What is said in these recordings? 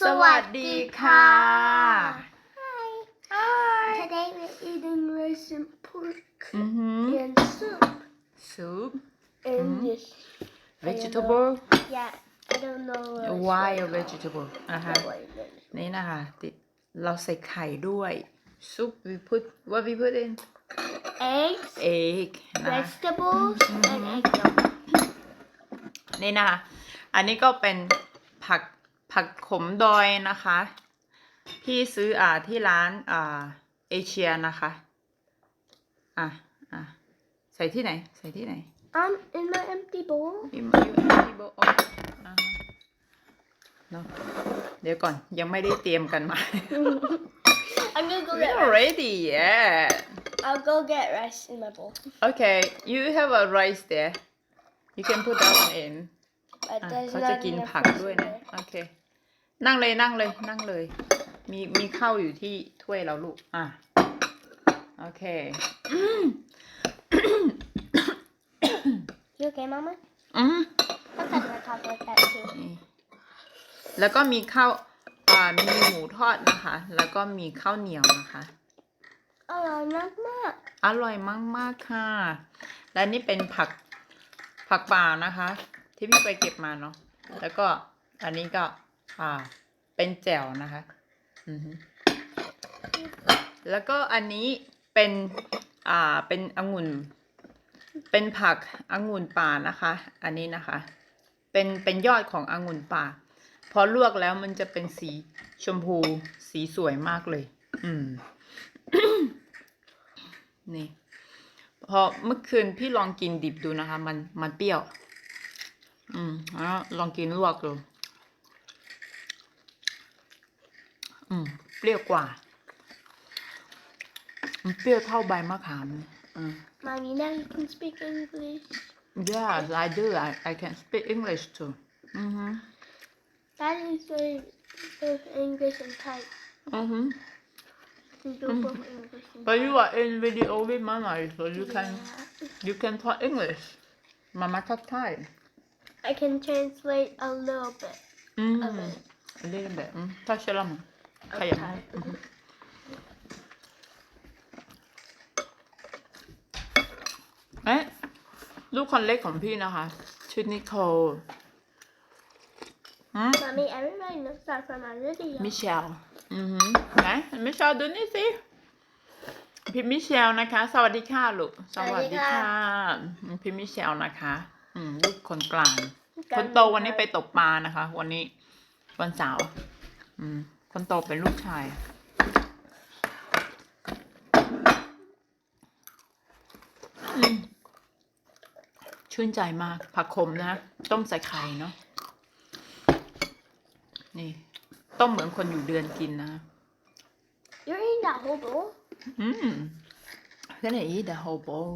สวัสดีค่ะ Hi. Hi Today we're eating rice and pork อือหือ and soup soup and Mhm. this. vegetable Yeah, I don't know. what it's why a called. vegetable อะฮะ Don't worry about it. นี่นะคะติดเราใส่ไข่ด้วย soup we put what we put in Eggs, egg นะ vegetables, and Mhm. egg yolk. นี่นะคะอันนี้ก็เป็นผัก ผักขมดอยนะคะ พี่ซื้ออ่าที่ร้านอ่าเอเชียนะคะ อะอะใส่ที่ไหน ใส่ที่ไหน Um, in my empty bowl. อิมยูเอ็มพีโบอ่าฮะเนอะเดี๋ยวก่อนยังไม่ได้เตรียมกันมา I'm gonna go We're get not rice. ready yet I'll go get rice in my bowl. okay you have a rice there you can put that one in But อะ there's เขาจะ not กิน enough ผัก rice ด้วย in นะ there. โอเค นั่งเลยนั่งเลย นั่งเลย มีมีข้าวอยู่ที่ถ้วยเราลูก อะ โอเค You okay, Mama? อืม Sometimes I talk like that too. นี่แล้วก็มีข้าวอ่ามีหมูทอดนะคะ แล้วก็มีข้าวเหนียวนะคะ Oh, not much. อร่อยมาก ๆ ค่ะ และนี่เป็นผักผักป่านะคะ ที่พี่ไปเก็บมาเนาะ แล้วก็อันนี้ก็อ่า เป็นแจ่วนะคะแล้วก็อันนี้เป็นอ่าเป็นองุ่น เป็นผักองุ่นป่านะคะ อันนี้นะคะ เป็นเป็นยอดขององุ่นป่า พอลวกแล้วมันจะเป็นสีชมพูสีสวยมากเลย อืมนี่พอเมื่อคืนพี่ลองกินดิบดูนะคะ มันมันเปรี้ยว อืมแล้วลองกินลวกดู อืม เปรี้ยวกว่า มันเปรี้ยวเท่าใบมะขามเลยอืม Mommy, now you can speak English. Yes, I do. I, I can speak English too. Mm-hmm. That is very both English and Thai. Mm-hmm. You do Mhm. both English and But Thai. you are in video with Mama, so you can Yeah. you can talk English. Mama talk Thai. I can translate a little bit Mm. of it. A little bit. Mm. Touch your lemon. Of Kaya. Thai. Mhm. เอ๊ะลูกคนเล็กของพี่นะคะ ชื่อนิโคลอืม Mommy, everybody knows that from our video. มิเชล อือหือไหนมิเชลดูนี่สิพิมพ์มิเชลนะคะ สวัสดีค่ะลูก สวัสดีค่ะอืมพิมพ์มิเชลนะคะ อืมลูกคนกลาง คนโตวันนี้ไปตกปลานะคะ วันนี้วันเสาร์ อืม คนโตเป็นลูกชายอืมชื่นใจมาก ผักขมนะ ต้มใส่ไข่เนาะ นี่ ต้มเหมือนคนอยู่เดือนกินนะ You're eating that whole bowl? อืม gonna eat the whole bowl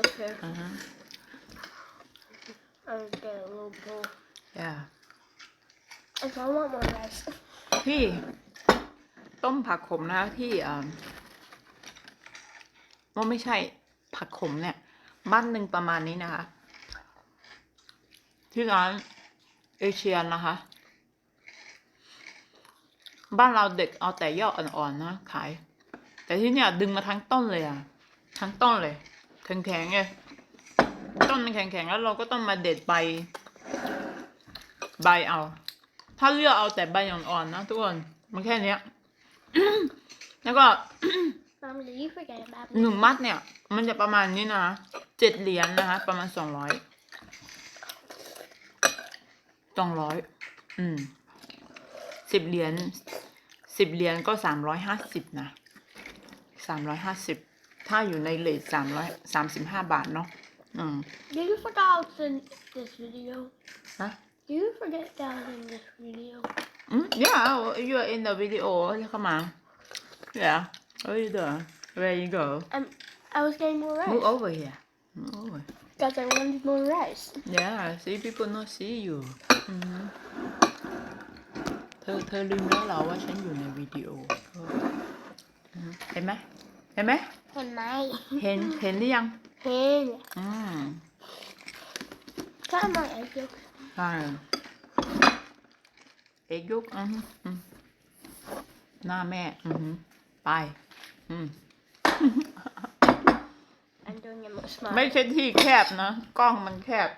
Okay. อ่าฮะ I'll get a little bowl. yeah If I want more rice. พี่ต้มผักขมนะที่อ่าว่าไม่ใช่ผักขมเนี่ย บ้านหนึ่งประมาณนี้นะคะ ที่ร้านเอเชียนนะคะ บ้านเราเด็กเอาแต่ยอดอ่อนๆนะขาย แต่ที่เนี่ยดึงมาทั้งต้นเลยอะทั้งต้นเลยแข็งๆเลยต้นมันแข็งๆแล้วเราก็ต้องมาเด็ดใบใบเอา ถ้าเลือกเอาแต่ใบอ่อนๆนะทุกคน มันแค่เนี้ย แล้วก็ Mommy, did you forget about ห me? นึ่งมัดเนี่ย มันจะประมาณนี้นะเจ็ดเหรียญนะคะ ประมาณสองร้อยสองร้อยอืมสิบเหรียญสิบเหรียญก็สามร้อยห้าสิบนะสามร้อยห้าสิบถ้าอยู่ในเลทสามร้อยสามสิบห้าบาทเนาะอืม Did you forget I was in this video? ฮะ Did you forget that I was in this video? อืม yeah you are in the video come on yeah where you doing where you go I'm, I was getting more rice. move over here move over Because I wanted more rice. Yeah, see people not see you อือฮึเธอเธอลืมแล้วเหรอว่าฉันอยู่ในวิดีโอเอออือฮึเห็นไหมเห็นไหม And my เห็นเห็นหรือยัง hand. อืม Got my egg yolk. ใช่เอกยุกอือหืออืมหน้าแม่ อือหือไป อืม I'm doing it much smarter. ไม่ใช่ที่แคบนะ กล้องมันแคบ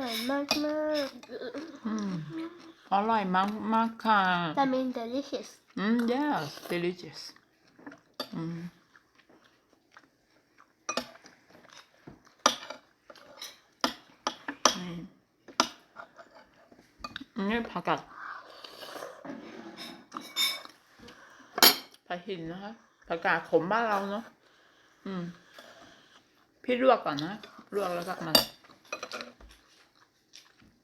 ร่อยมากมากอืมอร่อยมากมากค่ะ That means delicious. อืม yes delicious อืม นี่อันนี้ผักกัดผักหินนะคะผักกาดขมบ้านเราเนาะ อืม พี่ลวกก่อนนะ ลวกแล้วก็มา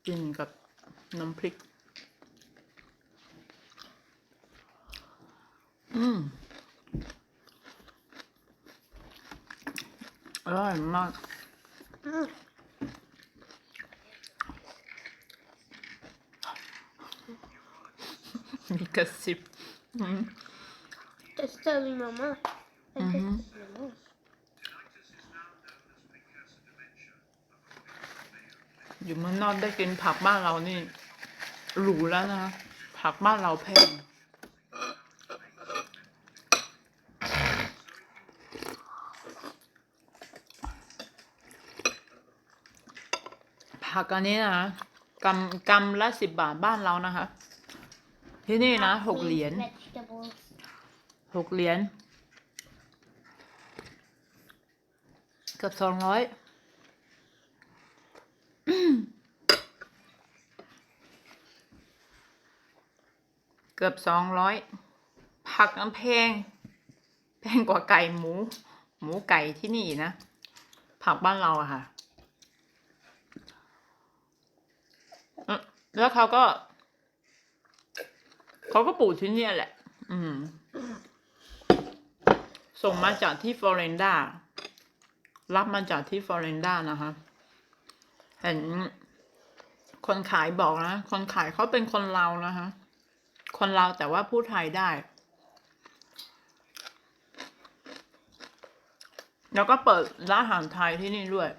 กินกับน้ำพริก อืมอร่อยมาก Mm. มีกระซิบ อืม Just tell me, Mama. I just Mhm. tell me, Mama. อยู่เมืองนอกได้กินผักบ้านเรานี่หรูแล้วนะผักบ้านเราแพงผักอันนี้นะกำกำละสิบบาทบ้านเรานะคะ ที่นี่นะหกเหรียญหกเหรียญเกือบสองร้อย เกือบสองร้อยผักน้ำแพงแพงกว่าไก่หมู หมูไก่ที่นี่นะ ผักบ้านเราอะค่ะ แล้วเขาก็ เขาก็ปลูกที่นี่แหละ อืม ส่งมาจากที่ฟลอเรนดา รับมาจากที่ฟลอเรนดานะคะ เห็นคนขายบอกนะ คนขายเขาเป็นคนลานะคะ คนลาแต่ว่าพูดไทยได้ แล้วก็เปิดร้านอาหารไทยที่นี่ด้วย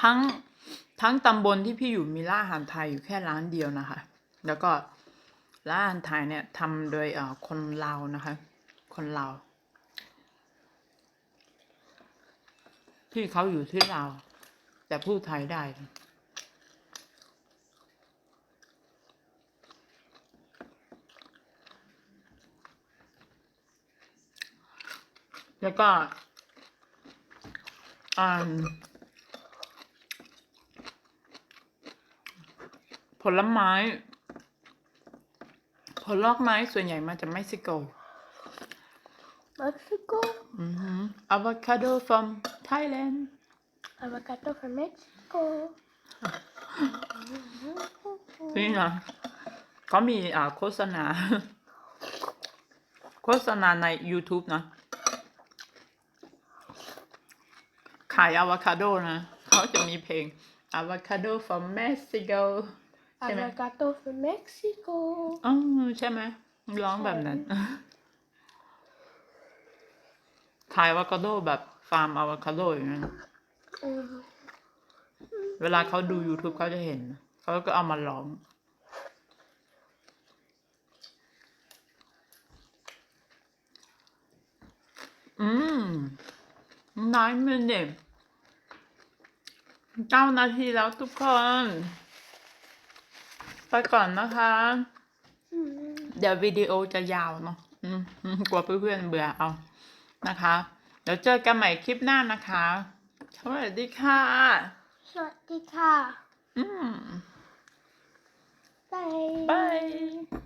ทั้งทั้งตำบลที่พี่อยู่มีร้านอาหารไทยอยู่แค่ร้านเดียวนะคะ แล้วก็ร้านอาหารไทยเนี่ยทำโดยเอ่อคนลาวนะคะ คนลาวที่เขาอยู่ที่ลาวแต่พูดไทยได้ แล้วก็อ่าผลไม้ ผลไม้ส่วนใหญ่มาจากเม็กซิโก Mexico. อือหือ avocado from Thailand Avocado from Mexico. นี่นะเขามีอ่าโฆษณา โฆษณาใน YouTube นะ ขายอะโวคาโดนะเขาจะมีเพลง avocado from Mexico ใช่ไหม Avocado from Mexico. อ๋อใช่ไหมร้องแบบนั้น ขายอะโวคาโดแบบฟาร์มอะโวคาโดอย่างนั้น Mm. เวลาเขาดู YouTube เขาจะเห็น เขาก็เอามาร้อง อืมนายมินิ เก้านาทีแล้วทุกคน ไปก่อนนะคะ Mm. เดี๋ยววิดีโอจะยาวเนาะอืมอืมกลัวเพื่อนๆเบื่อเอานะคะ เดี๋ยวเจอกันใหม่คลิปหน้านะคะสวัสดีค่ะ Swatika. อืม Bye. Bye.